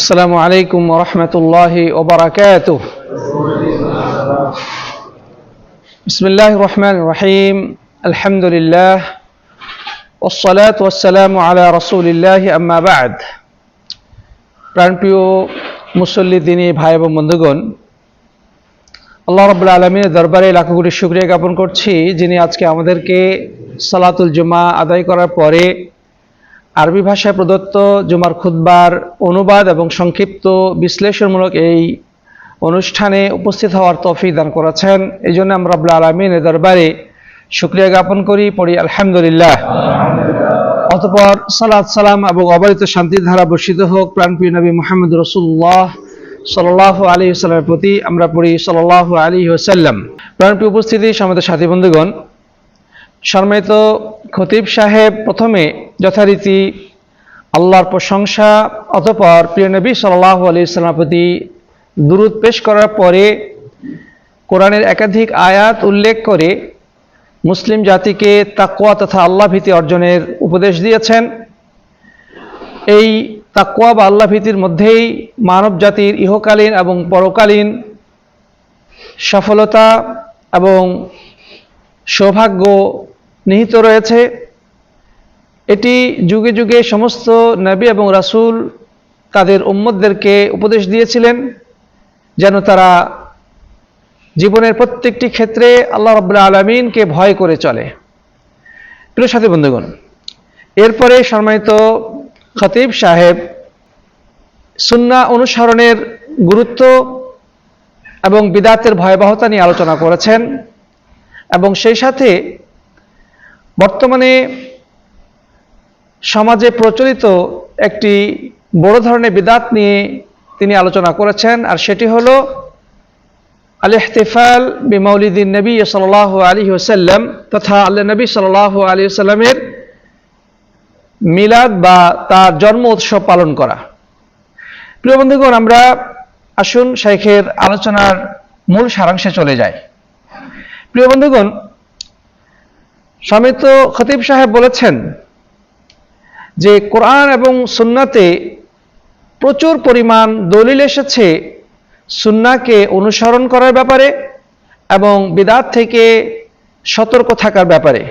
السلام عليكم ورحمة الله وبركاته بسم الله الرحمن الرحيم الحمد لله والصلاة والسلام على رسول الله أما بعد প্রাণপ্রিয় মুসল্লি দিনী ভাই এবং বন্ধুগণ আল্লাহ রব্বুল আলমিনের দরবারে লাখো কোটি শুক্রিয়া জ্ঞাপন করছি যিনি আজকে আমাদেরকে সালাতুল জুমা আদায় করার পরে আরবি ভাষায় প্রদত্ত জুমার খুদ্বার অনুবাদ এবং সংক্ষিপ্ত বিশ্লেষণমূলক এই অনুষ্ঠানে উপস্থিত হওয়ার তৌফিক দান করেছেন। এই জন্য আমরা রব্বুল আলমিনের দরবারে শুক্রিয়া জ্ঞাপন করি, পড়ি আলহামদুলিল্লাহ। অতপর সালাত, সালাম এবং অবারিত শান্তির ধারা বর্ষিত হোক, প্রাণপ্রিয় নবী মোহাম্মদ রসুল্লাহ সাল্লাহ আলী সাল্লামের প্রতি আমরা পড়ি সাল্লাহ আলী ওসাল্লাম প্রাণপ্রিয় উপস্থিতি সমাদের সাথী বন্ধুগণ সম্মানিত খতিব সাহেব, প্রথমে যথারীতি আল্লাহর প্রশংসা, অতপর প্রিয় নবী সাল্লাহ আলী ইসলামের প্রতি দুরুদ পেশ করার পরে কোরআনের একাধিক আয়াত উল্লেখ করে মুসলিম জাতিকে তাকুয়া তথা আল্লাহ ভীতি অর্জনের উপদেশ দিয়েছেন। এই তাকুয়া বা আল্লাহ ভীতির মধ্যেই মানব জাতির ইহকালীন এবং পরকালীন সফলতা এবং সৌভাগ্য নিহিত রয়েছে, এটি যুগে যুগে সমস্ত নবী এবং রাসূল তাদের উম্মতদেরকে উপদেশ দিয়েছিলেন যেন তারা জীবনের প্রত্যেকটি ক্ষেত্রে আল্লাহ রব্বুল্লা আলমিনকে ভয় করে চলে। প্রিয় সাথী বন্ধুগণ, এরপরে সম্মানিত খতিব সাহেব সুন্না অনুসরণের গুরুত্ব এবং বিদাতের ভয়াবহতা নিয়ে আলোচনা করেছেন এবং সেই সাথে বর্তমানে সমাজে প্রচলিত একটি বড় ধরনের বিদাত নিয়ে তিনি আলোচনা করেছেন, আর সেটি হল আল ইহতিফাল বিমৌলিদিন নবী সাল আলী ওসাল্লাম তথা আল্লাহ নবী সাল আলী সাল্লামের মিলাদ বা তার জন্ম উৎসব পালন করা। প্রিয় বন্ধুগণ, আমরা আসুন শেখের আলোচনার মূল সারাংশে চলে যাই। প্রিয় বন্ধুগণ সমিত খতিব সাহেব বলেছেন যে কোরআন এবং সুন্নাতে প্রচুর পরিমাণ দলিল এসেছে সুন্নাকে অনুসরণ করার ব্যাপারে এবং বিদাত থেকে সতর্ক থাকার ব্যাপারে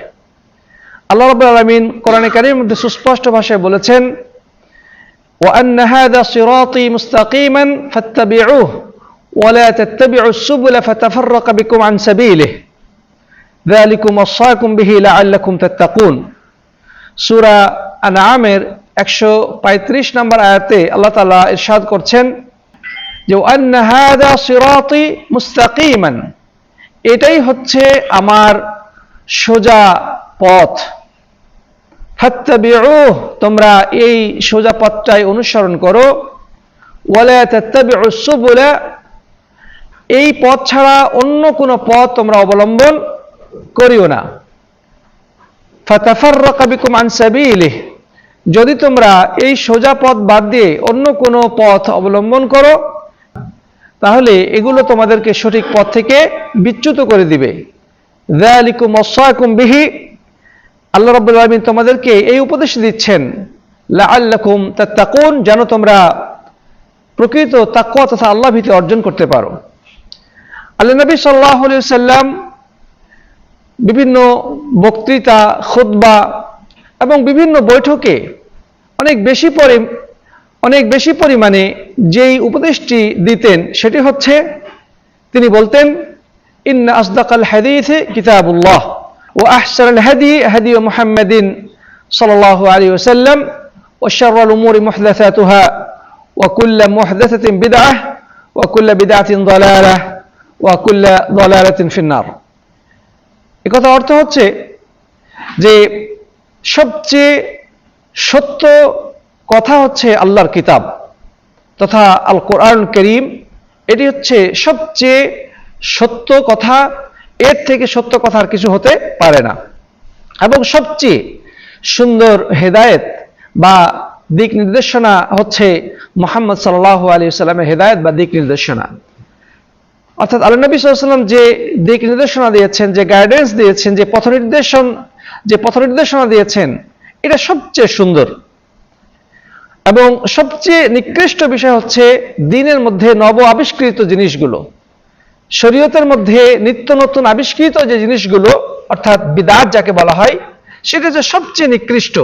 আল্লাহ রব আলমিন কোরআনে কারির মধ্যে সুস্পষ্ট ভাষায় বলেছেন وأن هذا صراطي مستقيما فاتبعوه ولا تتبعوا السبل فتفرق بكم عن سبيله ভ্যালিকুম অসাকুম বিহি আল্লাকুম তাত্তাকুন সুরা আনামের একশো পঁয়ত্রিশ নম্বর আয়াতে আল্লাহ তালা ইরশাদ করছেন যে আন্নাহাদা সিরাতি মুস্তাকিমান। এটাই হচ্ছে আমার সোজা পথ। ফাত্তাবিউ তোমরা এই সোজা পথটাই অনুসরণ করো। ওয়ালা তাত্তাবিউ বলে এই পথ ছাড়া অন্য কোনো পথ তোমরা অবলম্বন করিও না। ফাতাফাররাকা বিকুম আন সাবিলিহি। যদি তোমরা এই সোজা পথ বাদ দিয়ে অন্য কোনো পথ অবলম্বন করো, তাহলে এগুলো তোমাদেরকে সঠিক পথ থেকে বিচ্যুত করে দিবে। দালিকুম অসাকুম বিহি। আল্লাহ রব্বুল আলমিন তোমাদেরকে এই উপদেশ দিচ্ছেন, লাআল্লাকুম তাত্তাকুন, যেন তোমরা প্রকৃত তাকুয়া তথা আল্লাহ ভীতি অর্জন করতে পারো। আল্লাহ নবী সাল্লাহ সাল্লাম বিভিন্ন বক্তৃতা খুতবা এবং বিভিন্ন বৈঠকে অনেক বেশি পরি অনেক বেশি পরিমাণে যেই উপদেশটি দিতেন সেটি হচ্ছে তিনি বলতেন ইন্না আসদাকাল হাদিথে কিতাবুল্লাহ ও আহসার হাদি হাদি মুহাম্মাদিন সাল্লাল্লাহু আলাইহি ওয়াসাল্লাম وشر الأمور محدثاتها وكل محدثة بدعة وكل بدعة ضلالة وكل ضلالة في النار একথা অর্থ হচ্ছে যে সবচেয়ে সত্য কথা হচ্ছে আল্লাহর কিতাব তথা আল কোরআন করিম। এটি হচ্ছে সবচেয়ে সত্য কথা। এর থেকে সত্য কথা আর কিছু হতে পারে না। এবং সবচেয়ে সুন্দর হেদায়েত বা দিক নির্দেশনা হচ্ছে মোহাম্মদ সাল্লাহ আলী সাল্লামের হেদায়েত বা দিক নির্দেশনা। অর্থাৎ আল্লাহ নবী সাল্লাম যে দিক নির্দেশনা দিয়েছেন, যে গাইডেন্স দিয়েছেন, যে পথ নির্দেশন, যে পথ নির্দেশনা দিয়েছেন, এটা সবচেয়ে সুন্দর। এবং সবচেয়ে নিকৃষ্ট বিষয় হচ্ছে দিনের মধ্যে নব আবিষ্কৃত জিনিসগুলো। শরীয়তের মধ্যে নিত্য নতুন আবিষ্কৃত যে জিনিসগুলো, অর্থাৎ বিদাত যাকে বলা হয়, সেটা হচ্ছে সবচেয়ে নিকৃষ্ট।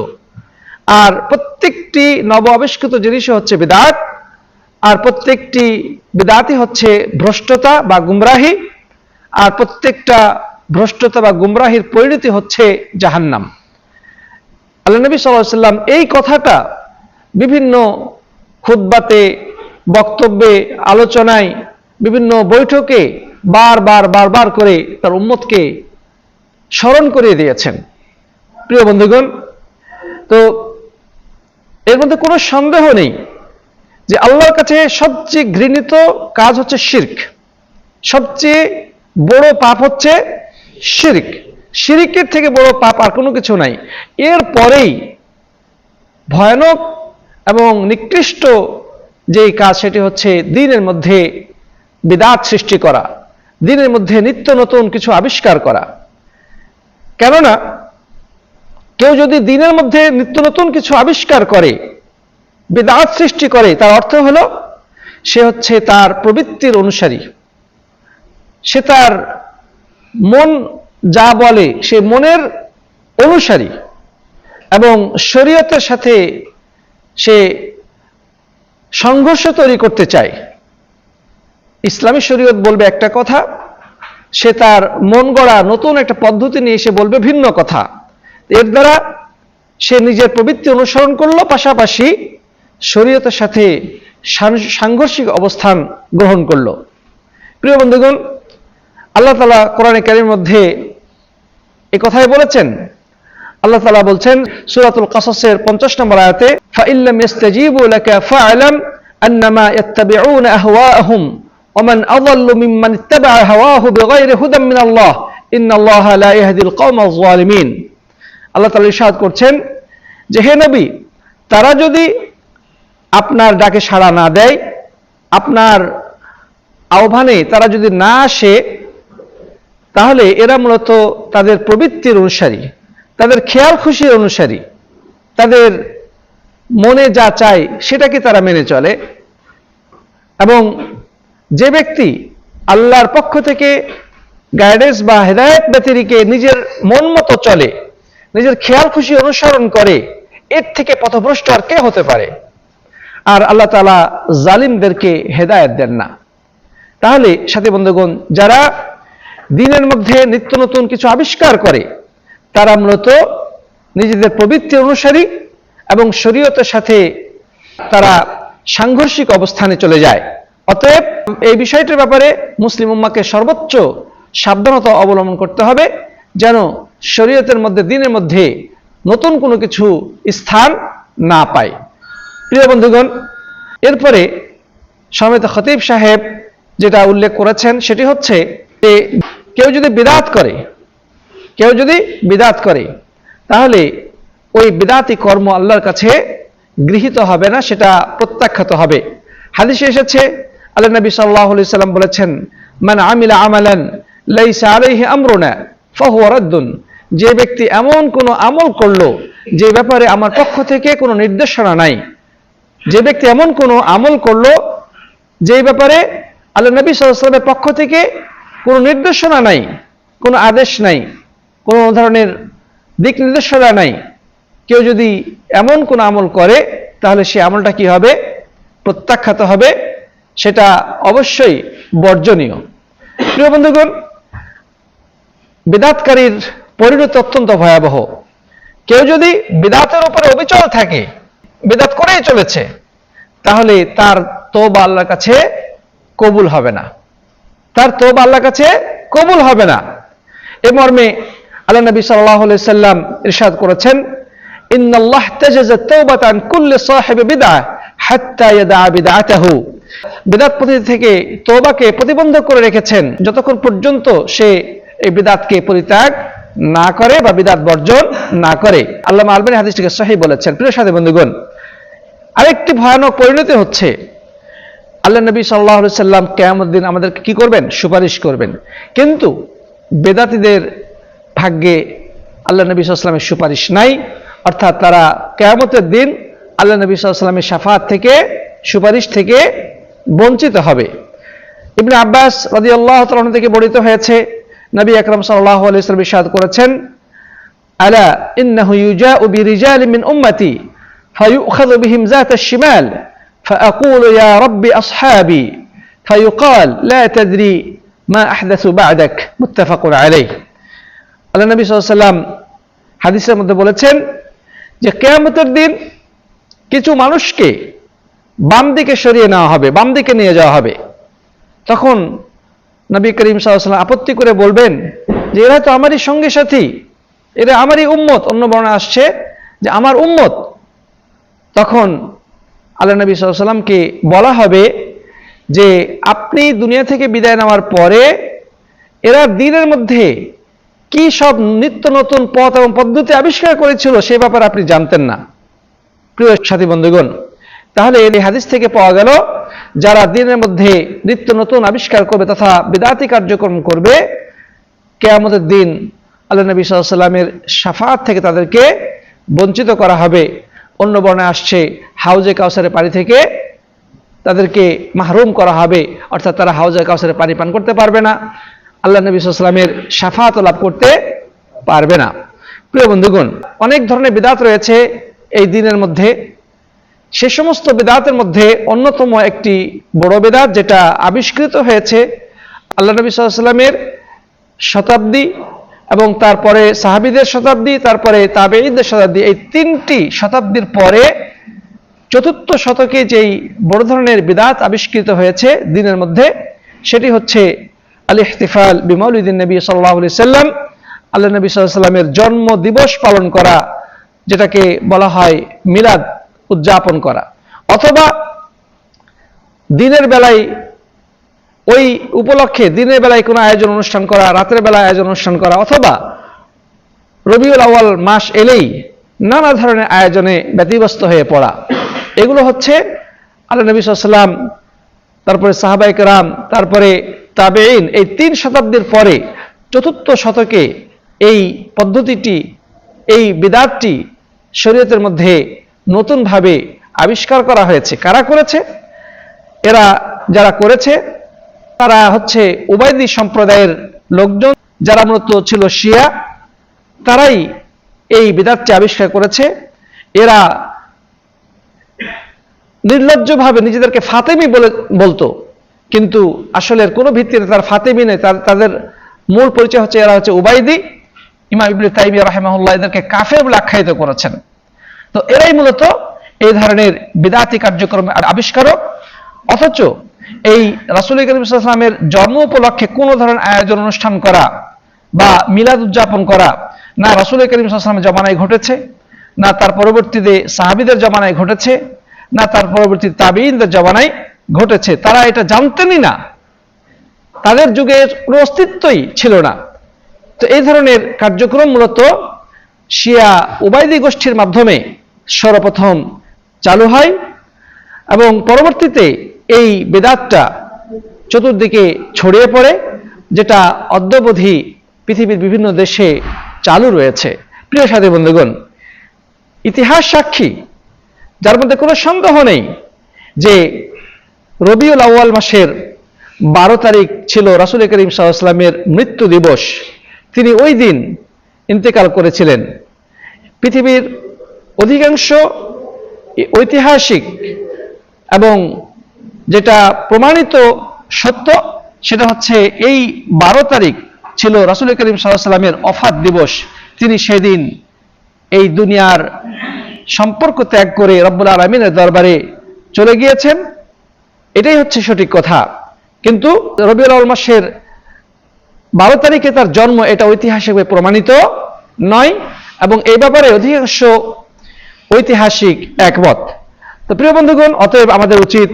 আর প্রত্যেকটি নব আবিষ্কৃত জিনিসই হচ্ছে বিদাত। আর প্রত্যেকটি বিদাতই হচ্ছে ভ্রষ্টতা বা গুমরাহি, আর প্রত্যেকটা ভ্রষ্টতা বা গুমরাহির পরিণতি হচ্ছে জাহান্নাম। আল্লাহ নবী সাল্লাম এই কথাটা বিভিন্ন খুদ্বাতে বক্তব্যে, আলোচনায়, বিভিন্ন বৈঠকে বারবার বারবার করে তার উম্মতকে স্মরণ করিয়ে দিয়েছেন। প্রিয় বন্ধুগণ, তো এর মধ্যে কোনো সন্দেহ নেই যে আল্লাহর কাছে সবচেয়ে ঘৃণিত কাজ হচ্ছে শির্ক। সবচেয়ে বড় পাপ হচ্ছে শিরিক। শিরিকের থেকে বড় পাপ আর কোনো কিছু নাই। এর পরেই ভয়ানক এবং নিকৃষ্ট যেই কাজ, সেটি হচ্ছে দিনের মধ্যে বিদাত সৃষ্টি করা, দিনের মধ্যে নিত্য নতুন কিছু আবিষ্কার করা। কেননা, কেউ যদি দিনের মধ্যে নিত্য নতুন কিছু আবিষ্কার করে বেদাত সৃষ্টি করে, তার অর্থ হলো, সে হচ্ছে তার প্রবৃত্তির অনুসারী। সে তার মন যা বলে, সে মনের অনুসারী এবং শরীয়তের সাথে সে সংঘর্ষ তৈরি করতে চায়। ইসলামী শরীয়ত বলবে একটা কথা, সে তার মন গড়া নতুন একটা পদ্ধতি নিয়ে এসে বলবে ভিন্ন কথা। এর দ্বারা সে নিজের প্রবৃত্তি অনুসরণ করল, পাশাপাশি শরীয়তের সাথে সাংঘর্ষিক অবস্থান গ্রহণ করল। প্রিয় বন্ধুগণ, আল্লাহ তালা কোরআনে কারির মধ্যে এ কথাই বলেছেন। আল্লাহ তালা বলছেন, সুরাতুল কাসসের পঞ্চাশ নম্বর আয়াতে ফাইল্লাম ইস্তাজিবু ওমান মিম্মান ইত্তাবা বিগাইরি হুদাম মিন আল্লাহ ইন্নাল্লাহা লা ইয়াহদিল কওমাজ আল্লাহ তাআলা ইরশাদ করছেন যে, হে নবী, তারা যদি আপনার ডাকে সাড়া না দেয়, আপনার আহ্বানে তারা যদি না আসে, তাহলে এরা মূলত তাদের প্রবৃত্তির অনুসারী, তাদের খেয়াল খুশির অনুসারী, তাদের মনে যা চায় সেটাকে তারা মেনে চলে এবং যে ব্যক্তি আল্লাহর পক্ষ থেকে গাইডেন্স বা হেদায়ত ব্যতিরিকে নিজের মন মতো চলে, নিজের খেয়াল খুশি অনুসরণ করে, এর থেকে পথভ্রষ্ট আর কে হতে পারে? আর আল্লাহ তালা জালিমদেরকে হেদায়ত দেন না। তাহলে সাথী বন্ধুগণ, যারা দিনের মধ্যে নিত্য নতুন কিছু আবিষ্কার করে, তারা মূলত নিজেদের প্রবৃত্তি অনুসারী এবং শরীয়তের সাথে তারা সাংঘর্ষিক অবস্থানে চলে যায়। অতএব এই বিষয়টির ব্যাপারে মুসলিম উম্মাকে সর্বোচ্চ সাবধানতা অবলম্বন করতে হবে, যেন শরীয়তের মধ্যে, দিনের মধ্যে নতুন কোনো কিছু স্থান না পায়। প্রিয় বন্ধুগণ, এরপরে সমেত খতিব সাহেব যেটা উল্লেখ করেছেন, সেটি হচ্ছে যে কেউ যদি বিদাত করে, কেউ যদি বিদাত করে, তাহলে ওই বিদাতি কর্ম আল্লাহর কাছে গৃহীত হবে না, সেটা প্রত্যাখ্যাত হবে। হাদিসে এসেছে, আল্লাহ নবী সাল্লাহ সাল্লাম বলেছেন মানে আমিলা আমালান লাইসা আলাইহি আমরুনা, ফাহুয়া রাদ্দুন। যে ব্যক্তি এমন কোনো আমল করল, যে ব্যাপারে আমার পক্ষ থেকে কোনো নির্দেশনা নাই। যে ব্যক্তি এমন কোনো আমল করল যে ব্যাপারে আল্লাহ নবী সাল্লামের পক্ষ থেকে কোনো নির্দেশনা নাই, কোনো আদেশ নাই, কোনো ধরনের দিক নির্দেশনা নাই, কেউ যদি এমন কোন আমল করে, তাহলে সে আমলটা কি হবে? প্রত্যাখ্যাত হবে, সেটা অবশ্যই বর্জনীয়। প্রিয় বন্ধুগণ, বেদাতকারীর পরিণতি অত্যন্ত ভয়াবহ। কেউ যদি বেদাতের উপরে অবিচল থাকে বিদাত করেই চলেছে, তাহলে তার তোবা আল্লাহর কাছে কবুল হবে না। তার তোবা আল্লাহর কাছে কবুল হবে না। এ মর্মে আল্লাহ নবী সাল্লাহ সাল্লাম ইরশাদ করেছেন, ইন্নাল্লাহ তাজাজা তাওবাতান কুল্লি সাহিবি বিদআ হাত্তা ইয়াদা বিদআতাহু। বিদাত পদ্ধতি থেকে তোবাকে প্রতিবন্ধক করে রেখেছেন, যতক্ষণ পর্যন্ত সে এই বিদাতকে পরিত্যাগ না করে বা বিদাত বর্জন না করে। আল্লাহ আলবানী হাদিসটিকে সহি বলেছেন। প্রিয় সাথী বন্ধুগণ, আরেকটি ভয়ানক পরিণতি হচ্ছে, আল্লাহ নবী সাল্লাহ সাল্লাম কেয়ামুদ্দিন আমাদেরকে কি করবেন? সুপারিশ করবেন। কিন্তু বেদাতিদের ভাগ্যে আল্লাহ নবী সাল্লামের সুপারিশ নাই। অর্থাৎ তারা কেয়ামতের দিন আল্লাহ নবী সাল্লামের সাফাত থেকে, সুপারিশ থেকে বঞ্চিত হবে। ইবনে আব্বাস রাজি আল্লাহ থেকে বর্ণিত হয়েছে নবী আকরম সাল্লাহ আলাইসালাম ইসাদ করেছেন আলা ইন্নাহু ইউজাউ বিরিজাল মিন উম্মতি فيؤخذ بهم ذات الشمال فأقول يا رب أصحابي فيقال لا تدري ما أحدث بعدك متفق عليه আল্লাহ নবী সাল্লাম হাদিসের মধ্যে বলেছেন যে কেয়ামতের দিন কিছু মানুষকে বাম দিকে সরিয়ে নেওয়া হবে বাম দিকে নিয়ে যাওয়া হবে তখন নবী করিম সাল্লাম আপত্তি করে বলবেন যে এরা তো আমারই সঙ্গী সাথী। এরা আমারই উম্মত। অন্য বর্ণা আসছে যে আমার উম্মত। তখন আল্লাহ নবী সাল্লামকে বলা হবে যে আপনি দুনিয়া থেকে বিদায় নেওয়ার পরে এরা দিনের মধ্যে কি সব নিত্য নতুন পথ এবং পদ্ধতি আবিষ্কার করেছিল সে ব্যাপারে আপনি জানতেন না। প্রিয় সাথী বন্ধুগণ, তাহলে এই হাদিস থেকে পাওয়া গেল যারা দিনের মধ্যে নিত্য নতুন আবিষ্কার করবে তথা বিদাতি কার্যক্রম করবে, কেয়ামতের দিন আল্লাহ নবী সাল্লামের সাফাত থেকে তাদেরকে বঞ্চিত করা হবে। অন্য বর্ণে আসছে, হাউজে কাউসারের পানি থেকে তাদেরকে মাহরুম করা হবে। অর্থাৎ তারা হাউজে কাউসারের পানি পান করতে পারবে না। আল্লাহ নবী সাল্লামের সাফাত লাভ করতে পারবে না। প্রিয় বন্ধুগণ, অনেক ধরনের বিদাত রয়েছে এই দিনের মধ্যে। সে সমস্ত বেদাতের মধ্যে অন্যতম একটি বড় বেদাত যেটা আবিষ্কৃত হয়েছে আল্লাহ নবী সাল্লামের শতাব্দী এবং তারপরে সাহাবিদের শতাব্দী, তারপরে তাবেঈদের শতাব্দী, এই তিনটি শতাব্দীর পরে চতুর্থ শতকে যেই বড় ধরনের বিদাত আবিষ্কৃত হয়েছে দিনের মধ্যে, সেটি হচ্ছে আল ইহতিফাল বিমৌলিদিন নবী সাল্লাহ সাল্লাম আল্লাহ নবী সাল্লামের জন্ম দিবস পালন করা, যেটাকে বলা হয় মিলাদ। উদযাপন করা। অথবা দিনের বেলায় ওই উপলক্ষে দিনের বেলায় কোনো আয়োজন অনুষ্ঠান করা, রাতের বেলায় আয়োজন অনুষ্ঠান করা, অথবা রবিউল আওয়াল মাস এলেই নানা ধরনের আয়োজনে ব্যতিব্যস্ত হয়ে পড়া। এগুলো হচ্ছে আল্লাহ নবী সাল্লাম তারপরে সাহাবাইক রাম তারপরে তাবেইন এই তিন শতাব্দীর পরে চতুর্থ শতকে এই পদ্ধতিটি, এই বিদাতটি শরীয়তের মধ্যে নতুনভাবে আবিষ্কার করা হয়েছে। কারা করেছে? এরা যারা করেছে, তারা হচ্ছে উবায়দি সম্প্রদায়ের লোকজন, যারা মূলত ছিল শিয়া, তারাই এই বিদাতটি আবিষ্কার করেছে। এরা নির্লজ্জভাবে নিজেদেরকে ফাতেমি বলে বলতো, কিন্তু আসলে কোনো ভিত্তিতে তার ফাতেমি নেই। তাদের মূল পরিচয় হচ্ছে, এরা হচ্ছে উবাইদি ইমাম ইবনে তাইমিয়া রাহিমাহুল্লাহ এদেরকে কাফের বলে আখ্যায়িত করেছেন। তো এরাই মূলত এই ধরনের বিদাতি কার্যক্রম আবিষ্কারক। অথচ এই রাসুল করিমের জন্ম উপলক্ষে কোনো ধরনের আয়োজন, অনুষ্ঠান করা বা মিলাদ উদযাপন করা না রাসুল করিম সাল্লামের জমানায় ঘটেছে, না তার পরবর্তীতে সাহাবিদের জমানায় ঘটেছে, না তার পরবর্তী তাবিনদের জমানায় ঘটেছে। তারা এটা জানতেনই না। তাদের যুগের কোনো অস্তিত্বই ছিল না। তো এই ধরনের কার্যক্রম মূলত শিয়া উবায়দি গোষ্ঠীর মাধ্যমে সর্বপ্রথম চালু হয় এবং পরবর্তীতে এই বেদাতটা চতুর্দিকে ছড়িয়ে পড়ে, যেটা অদ্যবধি পৃথিবীর বিভিন্ন দেশে চালু রয়েছে। প্রিয় সাথী বন্ধুগণ, ইতিহাস সাক্ষী, যার মধ্যে কোনো সন্দেহ নেই যে রবিউল আউ্য়াল মাসের বারো তারিখ ছিল রাসুল করিম সাল্লামের মৃত্যু দিবস। তিনি ওই দিন ইন্তেকাল করেছিলেন। পৃথিবীর অধিকাংশ ঐতিহাসিক এবং যেটা প্রমাণিত সত্য, সেটা হচ্ছে এই বারো তারিখ ছিল রাসুল করিম সাল্লামের অফাত দিবস। তিনি সেদিন এই দুনিয়ার সম্পর্ক ত্যাগ করে রব্বুল আলমিনের দরবারে চলে গিয়েছেন। এটাই হচ্ছে সঠিক কথা। কিন্তু রবিউল আল মাসের বারো তারিখে তার জন্ম এটা ঐতিহাসিকভাবে প্রমাণিত নয় এবং এই ব্যাপারে অধিকাংশ ঐতিহাসিক একমত। তো প্রিয় বন্ধুগণ, অতএব আমাদের উচিত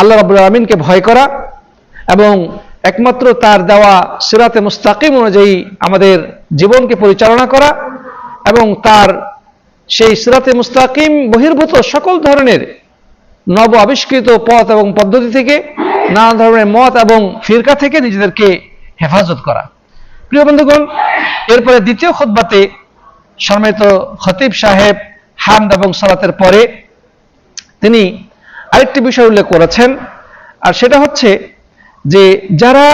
আল্লাহ রাবুল আলমিনকে ভয় করা এবং একমাত্র তার দেওয়া সিরাতে মুস্তাকিম অনুযায়ী আমাদের জীবনকে পরিচালনা করা এবং তার সেই সিরাতে মুস্তাকিম বহির্ভূত সকল ধরনের নব আবিষ্কৃত পথ এবং পদ্ধতি থেকে, নানা ধরনের মত এবং ফিরকা থেকে নিজেদেরকে হেফাজত করা। প্রিয় বন্ধুগণ, এরপরে দ্বিতীয় খোদবাতে সম্মানিত খতিব সাহেব হামদ এবং সালাতের পরে তিনি আরেকটি বিষয় উল্লেখ করেছেন, আর সেটা হচ্ছে যে যারা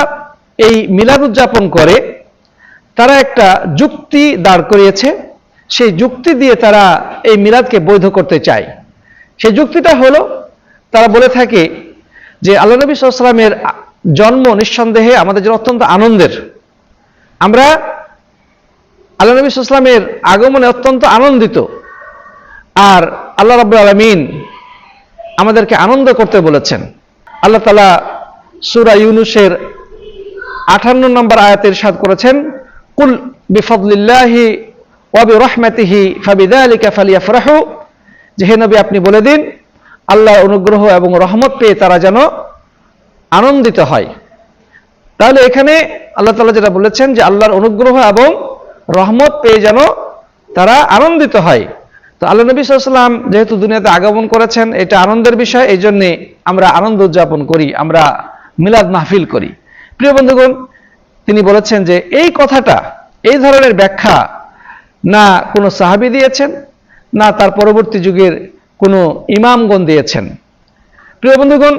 এই মিলাদ উদযাপন করে, তারা একটা যুক্তি দাঁড় করিয়েছে। সেই যুক্তি দিয়ে তারা এই মিলাদকে বৈধ করতে চায়। সেই যুক্তিটা হলো, তারা বলে থাকে যে আল্লাহ নবী সাল্লামের জন্ম নিঃসন্দেহে আমাদের জন্য অত্যন্ত আনন্দের। আমরা আল্লাহ নবী সাল্লামের আগমনে অত্যন্ত আনন্দিত। আর আল্লাহ রাব্বুল আলমিন আমাদেরকে আনন্দ করতে বলেছেন। আল্লাহ তালা সুরা ইউনুসের আঠান্ন নম্বর আয়াতের সাদ করেছেন, কুল বিফদলিল্লাহি ওয়াবি রহমাতিহি ফাবিদা ফাবিদালিকা ফালিয়াফরাহু। যে হে নবী আপনি বলে দিন, আল্লাহর অনুগ্রহ এবং রহমত পেয়ে তারা যেন আনন্দিত হয়। তাহলে এখানে আল্লাহ তালা যেটা বলেছেন যে আল্লাহর অনুগ্রহ এবং রহমত পেয়ে যেন তারা আনন্দিত হয়। তো আল্লাহ নবী সাল্লাম যেহেতু দুনিয়াতে আগমন করেছেন, এটা আনন্দের বিষয় এই জন্যে আমরা আনন্দ উদযাপন করি, আমরা মিলাদ মাহফিল করি। প্রিয় বন্ধুগণ, তিনি বলেছেন যে এই কথাটা, এই ধরনের ব্যাখ্যা না কোনো সাহাবি দিয়েছেন, না তার পরবর্তী যুগের কোনো ইমামগণ দিয়েছেন। প্রিয় বন্ধুগণ,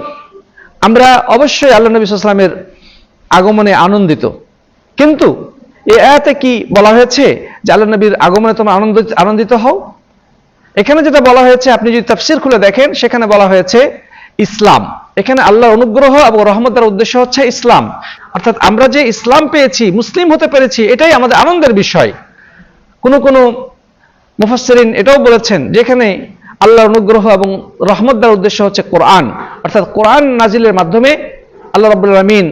আমরা অবশ্যই আল্লাহ নবী সাল্লামের আগমনে আনন্দিত। কিন্তু এ আয়াতে কি বলা হয়েছে যে আল্লাহ নবীর আগমনে তোমরা আনন্দ, আনন্দিত হও? এখানে যেটা বলা হয়েছে, আপনি যদি তাফসির খুলে দেখেন, সেখানে বলা হয়েছে ইসলাম। এখানে আল্লাহর অনুগ্রহ এবং রহমতের উদ্দেশ্য হচ্ছে ইসলাম। অর্থাৎ আমরা যে ইসলাম পেয়েছি, মুসলিম হতে পেরেছি, এটাই আমাদের আনন্দের বিষয়। কোন কোন মুফাসসিরিন এটাও বলেছেন, যেখানে আল্লাহর অনুগ্রহ এবং রহমত দেওয়ার উদ্দেশ্য হচ্ছে কোরআন। অর্থাৎ কোরআন নাজিলের মাধ্যমে আল্লাহ রাব্বুল আলামিন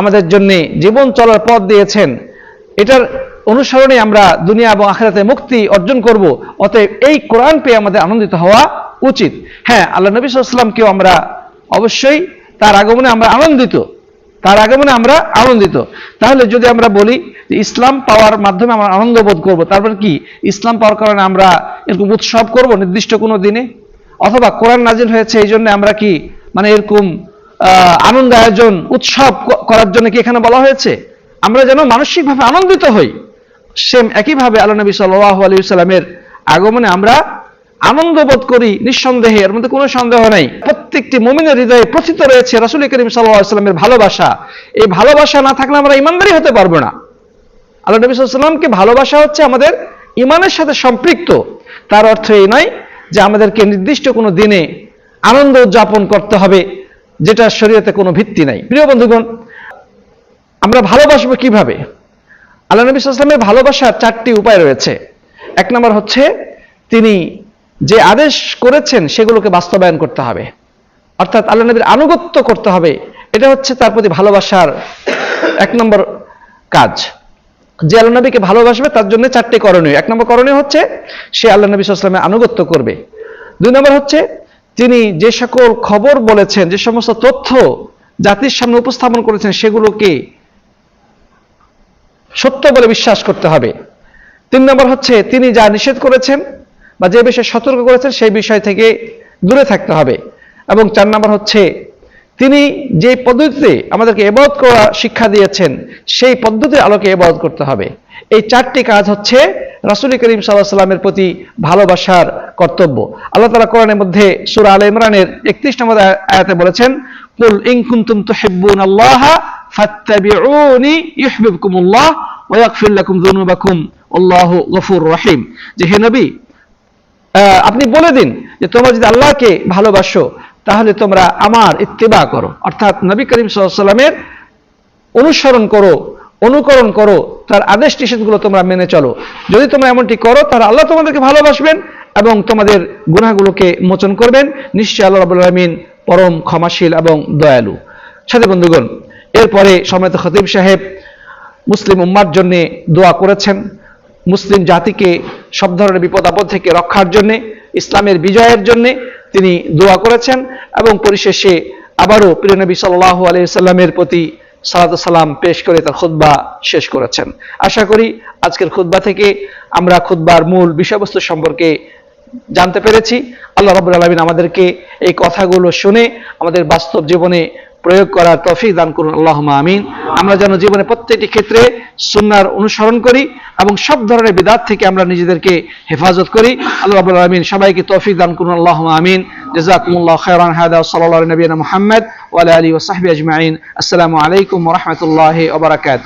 আমাদের জন্য জীবন চলার পথ দিয়েছেন। এটার অনুসরণে আমরা দুনিয়া এবং আখেরাতে মুক্তি অর্জন করব। অতএব এই কোরআন পেয়ে আমাদের আনন্দিত হওয়া উচিত। হ্যাঁ আল্লাহ নবী সাল্লামকেও আমরা অবশ্যই তার আগমনে আমরা আনন্দিত। তার আগমনে আমরা আনন্দিত। তাহলে যদি আমরা বলি যে ইসলাম পাওয়ার মাধ্যমে আমরা আনন্দ বোধ করব, তারপর কি? ইসলাম পাওয়ার কারণে আমরা এরকম উৎসব করব নির্দিষ্ট কোনো দিনে? অথবা কোরআন নাজিল হয়েছে, এই জন্য আমরা কি মানে এরকম আনন্দ আয়োজন, উৎসব করার জন্য কি এখানে বলা হয়েছে? আমরা যেন মানসিকভাবে আনন্দিত হই। সেম একইভাবে আল্লাহ নবী সাল্লাহ আলী সাল্লামের আগমনে আমরা আনন্দ বোধ করি, নিঃসন্দেহে, এর মধ্যে কোনো সন্দেহ নেই। প্রত্যেকটি মুমিনের হৃদয়ে প্রথিত রয়েছে রাসুল করিম সাল্লাহ সাল্লামের ভালোবাসা। এই ভালোবাসা না থাকলে আমরা ইমানদারি হতে পারব না। আল্লাহ নবী সাল্লামকে ভালোবাসা হচ্ছে আমাদের ইমানের সাথে সম্পৃক্ত। তার অর্থ এই নয় যে আমাদেরকে নির্দিষ্ট কোনো দিনে আনন্দ উদযাপন করতে হবে, যেটা শরীয়তে কোনো ভিত্তি নাই। প্রিয় বন্ধুগণ, আমরা ভালোবাসবো কীভাবে? আল্লাহ নবী সাল্লামের ভালোবাসার চারটি উপায় রয়েছে। এক নম্বর হচ্ছে, তিনি যে আদেশ করেছেন সেগুলোকে বাস্তবায়ন করতে হবে। অর্থাৎ আল্লাহ নবীর আনুগত্য করতে হবে। এটা হচ্ছে তার প্রতি ভালোবাসার এক নম্বর কাজ। যে আল্লাহ নবীকে ভালোবাসবে, তার জন্য চারটি করণীয়। এক নম্বর করণীয় হচ্ছে, সে আল্লাহ নবী সাল্লামের আনুগত্য করবে। দুই নম্বর হচ্ছে, তিনি যে সকল খবর বলেছেন, যে সমস্ত তথ্য জাতির সামনে উপস্থাপন করেছেন, সেগুলোকে সত্য বলে বিশ্বাস করতে হবে। তিন নম্বর হচ্ছে, তিনি যা নিষেধ করেছেন বা যে বিষয়ে সতর্ক করেছেন, সেই বিষয় থেকে দূরে থাকতে হবে। এবং চার নম্বর হচ্ছে, তিনি যে পদ্ধতিতে আমাদেরকে এবাদত করা শিক্ষা দিয়েছেন, সেই পদ্ধতির আলোকে এবাদত করতে হবে। এই চারটি কাজ হচ্ছে রাসুল করিম সাল্লাহ সাল্লামের প্রতি ভালোবাসার কর্তব্য। আল্লাহ তালা কোরআনের মধ্যে সুরা আল ইমরানের একত্রিশ নম্বর আয়াতে বলেছেন, কুল ইন কুনতুম তুহিব্বুন আল্লাহ ফাত্তাবিউনি আপনি বলে দিন যে তোমরা যদি আল্লাহকে ভালোবাসো, তাহলে তোমরা আমার ইত্তেবা করো। অর্থাৎ নবী করিম সাল্লামের অনুসরণ করো, অনুকরণ করো, তার আদেশ নিষেধগুলো তোমরা মেনে চলো। যদি তোমরা এমনটি করো, তাহলে আল্লাহ তোমাদেরকে ভালোবাসবেন এবং তোমাদের গুনাহগুলোকে মোচন করবেন। নিশ্চয়ই আল্লাহ রাবুল আলমিন পরম ক্ষমাশীল এবং দয়ালু। সাথে বন্ধুগণ, এরপরে সমেত খতিব সাহেব মুসলিম উম্মার জন্য দোয়া করেছেন। মুসলিম জাতিকে সব ধরনের বিপদ আপদ থেকে রক্ষার জন্যে, ইসলামের বিজয়ের জন্য তিনি দোয়া করেছেন এবং পরিশেষে আবারও প্রিয়নবী সাল্লাহ আলাইসাল্লামের প্রতি সালাত সালাম পেশ করে তার খুদ্া শেষ করেছেন। আশা করি আজকের খুদ্া থেকে আমরা খুদ্বার মূল বিষয়বস্তু সম্পর্কে জানতে পেরেছি। আল্লাহ রবুল আলমিন আমাদেরকে এই কথাগুলো শুনে আমাদের বাস্তব জীবনে প্রয়োগ করার তফিক দান করুন আল্লাহ আমিন। আমরা যেন জীবনে প্রত্যেকটি ক্ষেত্রে সুন্নার অনুসরণ করি এবং সব ধরনের বিদাত থেকে আমরা নিজেদেরকে হেফাজত করি। আল্লাহ আবুল আমিন সবাইকে তৌফিক দান করুন আল্লাহ আমিন। জাজাকুমুল্লাহ খায়রান। হায়দা সাল্লাহ নবীন মোহাম্মদ ওয়ালা আলী সাহবিহি আজমাইন। আসসালামু আলাইকুম রহমতুল্লাহ ওবরাকাত